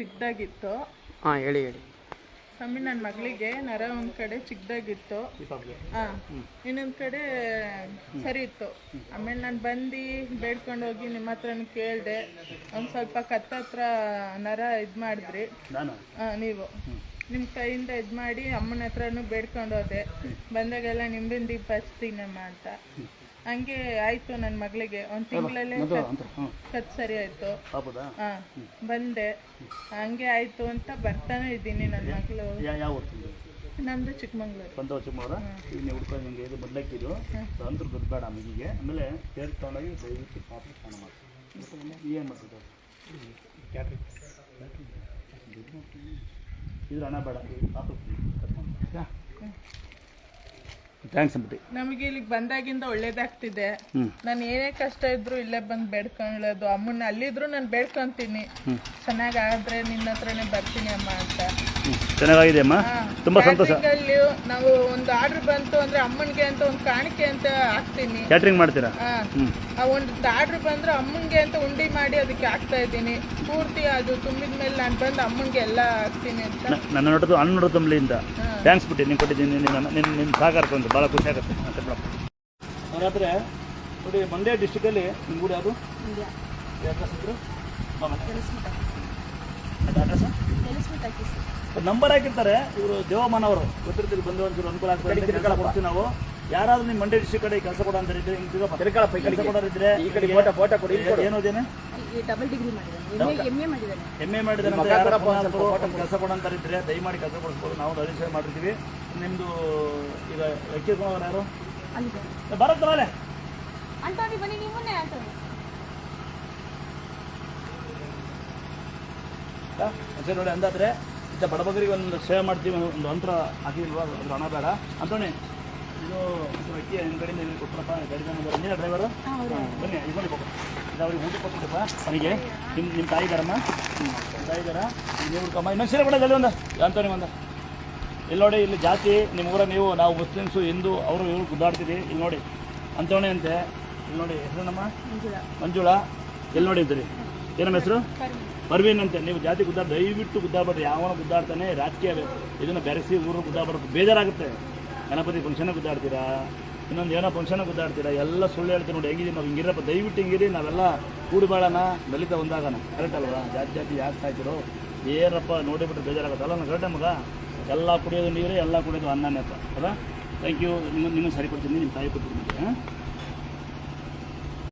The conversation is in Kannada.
ಚಿಕ್ಕದಾಗಿತ್ತು. ಹಾಂ ಹೇಳಿ ಹೇಳಿ. ಸ್ವಾಮಿ ನನ್ನ ಮಗಳಿಗೆ ನರ ಒಂದು ಕಡೆ ಚಿಕ್ಕದಾಗಿತ್ತು. ಹಾಂ ಇನ್ನೊಂದು ಕಡೆ ಸರಿ ಇತ್ತು. ಆಮೇಲೆ ನಾನು ಬಂದು ಬೇಡ್ಕೊಂಡು ಹೋಗಿ ನಿಮ್ಮ ಹತ್ರನೂ ಕೇಳಿದೆ. ಒಂದು ಸ್ವಲ್ಪ ಕತ್ತ ಹತ್ರ ನರ ಇದು ಮಾಡಿದ್ರಿ. ಹಾಂ ಆ, ನೀವು ನಿಮ್ಮ ಕೈಯಿಂದ ಇದು ಮಾಡಿ ಅಮ್ಮನ ಹತ್ರನೂ ಬೇಡ್ಕೊಂಡು ಹೋದೆ. ಬಂದಾಗೆಲ್ಲ ನಿಮ್ಮಿಂದ ದೀಪ ಹಚ್ತೀನಮ್ಮ ಅಂತ. ಹಂಗೆ ಆಯ್ತು ನನ್ನ ಮಗಳಿಗೆ. ಒಂದು ತಿಂಗಳಲ್ಲೇ ಕತ್ ಸರಿ ಆಯ್ತು. ಹಾ ಬಂದೆ. ಹಂಗೆ ಆಯ್ತು ಅಂತ ಬರ್ತಾನೆ ಇದ್ದೀನಿ ನನ್ನ ಮಗಳು. ನಮ್ದು ಚಿಕ್ಕಮಂಗ್ಳೂರು. ಚಿಕ್ಕಮಂಗ್ಳೂರ? ಚಿಕ್ಕಮಗಳೂರ ಈಗ ನೀವು ಹುಡ್ಕೊಂಡು ನಿಮಗೆ ಇದು ಬದಲಾಕಿದ್ದು ಅಂತರ ಬೇಡ ಮಗಿಗೆ ಆಮೇಲೆ ತೇರು ತೊಗೊಂಡೋಗಿ ದಯವಿಟ್ಟು ಸ್ನಾನ ಮಾಡಿ ಏನು ಮಾಡ್ತಿದ್ದೆ? ಇದ್ರ ಹಣ ಬೇಡ ಪಾಪ ಥ್ಯಾಂಕ್ಸ್ ಅಂಬಿಟ್ಟು ನಮಗೆ ಇಲ್ಲಿಗೆ ಬಂದಾಗಿಂದ ಒಳ್ಳೇದಾಗ್ತಿದೆ. ನಾನು ಏನೇ ಕಷ್ಟ ಇದ್ರು ಇಲ್ಲೇ ಬಂದು ಬೇಡ್ಕೊಳ್ಳೋದು ಅಮ್ಮನ ಅಲ್ಲಿದ್ರು ನಾನು ಬೇಡ್ಕೊಂತೀನಿ. ಚೆನ್ನಾಗ್ ಆದ್ರೆ ನಿನ್ನ ಹತ್ರನೇ ಬರ್ತೀನಿ ಅಮ್ಮ ಅಂತ. ಚೆನ್ನಾಗಿದೆ ಅಮ್ಮ. ತುಂಬಾ ಸಂತೋಷ. ನಾವು ಒಂದು ಆರ್ಡರ್ ಬಂತು ಅಂದ್ರೆ ಅಮ್ಮನಿಗೆ ಅಂತ ಒಂದು ಕಾಣಿಕೆ ಅಂತ ಹಾಕ್ತೀನಿ. ಕ್ಯಾಟ್ರಿಂಗ್ ಮಾಡ್ತೀರಾ? ಒಂದು ಆರ್ಡರ್ ಬಂದ್ರೆ ಅಮ್ಮನ್ಗೆ ಅಂತ ಉಂಡಿ ಮಾಡಿ ಅದಕ್ಕೆ ಹಾಕ್ತಾ ಇದ್ದೀನಿ. ಪೂರ್ತಿ ಅದು ತುಂಬಿದ ಮೇಲೆ ನಾನು ಬಂದು ಅಮ್ಮನ್ಗೆ ಎಲ್ಲ ಹಾಕ್ತೀನಿ ಅಂತ. ನನ್ನ ನೋಡೋದು ಅಣ್ಣ ನೋಡೋದು ತುಂಬಲಿಂದ ಥ್ಯಾಂಕ್ಸ್ ಬಿಟ್ಟು ನೀನು ಕೊಟ್ಟಿದ್ದೀನಿ ನಿನ್ನ ನಿನ್ನ ಸಹಕಾರ ತಂದು ಭಾಳ ಖುಷಿ ಆಗುತ್ತೆ. ಹಾಗಾದ್ರೆ ನೋಡಿ ಮಂಡ್ಯ ಡಿಸ್ಟಿಕಲ್ಲಿ ನಿಮ್ಮ ಊರು ಯಾವುದು? ಅಡ್ರೆಸ್ ನಂಬರ್ ಹಾಕಿರ್ತಾರೆ ಇವರು ದೇವಮಾನ ಅವರು. ಗೊತ್ತಿರ್ತೀರಿ ಬಂದು ಒಂಚೂರು ಅನುಕೂಲ ಆಗ್ತದೆ ಕೊಡ್ತೀವಿ ನಾವು. ಯಾರಾದ್ರೂ ನಿಮ್ಮ ಮಂಡ್ಯ ಡಿಸ್ಟ್ರಿಕ್ ಕಡೆ ಕೆಲಸ ಕೊಡೋ ಅಂತ ಇದ್ರೆ ಕೆಲಸ ಕೊಡೋರಿದ್ರೆ ಈ ಕಡೆ ಫೋಟೋ ಫೋಟೋ ಕೊಡಿ ಏನೋದೇನೆ? ಡಬಲ್ ಡಿಗ್ರಿ ಮಾಡಿದ್ದಾನೆ ಎಂ ಎ ಮಾಡಿದ್ದಾನೆ ಎಂ ಎ ಮಾಡಿದ್ರೆ ಕೆಲಸ ಕೊಡೋಂತಾರೆ ಇದ್ರೆ ದಯಮಾಡಿ ಕೆಲಸ ಕೊಡಿಸ್ಬೋದು. ನಾವು ರಿಜಿಸ್ಟರ್ ಮಾಡಿರ್ತೀವಿ. ನಿಮ್ಮದು ಈಗ ವ್ಯಕ್ತಿಗಳು ಯಾರು? ಬರುತ್ತೆ ಮೇಲೆ ಅಂಟೋನಿ ಬನ್ನಿ ನಿಮ್ಮನ್ನೇ ಅಂಟೋನಿ ಸರಿ ನೋಡಿ ಅಂದಾದ್ರೆ ಇಂಥ ಬಡಬಗರಿಗೆ ಒಂದು ಸೇವೆ ಮಾಡ್ತೀವಿ ಒಂದು ಅಂತರ ಆಗಿಲ್ವಾ ಅದ್ರ ಹಣ ಬೇಡ. ಅಂತೋಣಿ ಇದು ನಿಮ್ಮ ಕಡೆಯಿಂದ ಇಲ್ಲಿ ಕೊಟ್ಟರಪ್ಪ ಗಾಡಿ ನೀನ ಡ್ರೈವರು ಬನ್ನಿ ಇದು ಬನ್ನಿ ಪಾಪ. ಇದು ಅವ್ರಿಗೆ ಊಟ ಕೊಟ್ಬಿಡಪ್ಪ ನನಗೆ ನಿಮ್ಮ ನಿಮ್ಮ ತಾಯಿ ಇದ್ದಾರಮ್ಮ? ನಿಮ್ಮ ತಾಯಿ ಇದ್ದಾರ? ನೀವು ಹುಡ್ಕಮ್ಮ ಇನ್ನೊಂದು ಸೀರೆ ಕೊಡೋದು ಒಂದು. ಅಂತೋಣಿ ಒಂದು ಇಲ್ಲಿ ನೋಡಿ ಇಲ್ಲಿ ಜಾತಿ ನಿಮ್ಮ ಊರ ನೀವು ನಾವು ಮುಸ್ಲಿಮ್ಸು ಹಿಂದೂ ಅವರು ಇವರು ಗುದ್ದಾಡ್ತೀರಿ ಇಲ್ಲಿ ನೋಡಿ ಅಂತೋಣಿ ಅಂತೆ. ಇಲ್ಲಿ ನೋಡಿ ಹೆಸರು ನಮ್ಮ ಮಂಜುಳಾ. ಎಲ್ಲಿ ನೋಡಿ ಅಂತೀರಿ? ಏನಮ್ಮ ಹೆಸರು? ಪರ್ವೀನ್ ಅಂತೆ ನೀವು ಜಾತಿ ಗುದ್ದಾಡ ದಯವಿಟ್ಟು ಗುದ್ದಾಡ್ಬೇಡ್ರಿ ಯಾವನ ಗುದ್ದಾಡ್ತಾನೆ, ರಾಜಕೀಯ ಇದನ್ನು ಬೆರೆಸಿ ಊರು ಗುದ್ದಾಡ್ಬಾರ್ದು ಬೇಜಾರಾಗುತ್ತೆ. ಗಣಪತಿ ಫಂಕ್ಷನ್ ಗುದ್ದಾಡ್ತೀರಾ? ಇನ್ನೊಂದು ಏನೋ ಫಂಕ್ಷನ್ ಗುದ್ದಾಡ್ತೀರಾ? ಎಲ್ಲ ಸುಳ್ಳು ಹೇಳ್ತೀವಿ ನೋಡಿ, ಹೆಂಗಿದೀವಿ ನಾವು? ಹಿಂಗಿರಪ್ಪ, ದಯವಿಟ್ಟು ಹಿಂಗಿರಿ, ನಾವೆಲ್ಲ ಕೂಡಿಬೇಡಣ ದಲಿತ ಒಂದಾಗೋಣ. ಕರೆಕ್ಟ್ ಅಲ್ವಾ? ಜಾತಿ ಜಾತಿ ಯಾಕೆ ಸಾಯ್ತಿರೋ? ಏನಪ್ಪ ನೋಡಿಬಿಟ್ಟು ಬೇಜಾರಾಗುತ್ತೆ. ಅಲ್ಲ ನಾನು ಕರೆಕ್ಟ್ ಮಗ, ಎಲ್ಲ ಕುಡಿಯೋದು ನೀರು, ಎಲ್ಲ ಕುಡಿಯೋದು ಅನ್ನನೇ ಅಲ್ಲ ಥ್ಯಾಂಕ್ ಯು ನಿಮ್ಮ ನಿಮ್ಮ ಸರಿ ಕೊಡ್ತೀನಿ ನಿಮ್ಮ ತಾಯಿ ಕೊಡ್ತೀನಿ ಹಾಂ?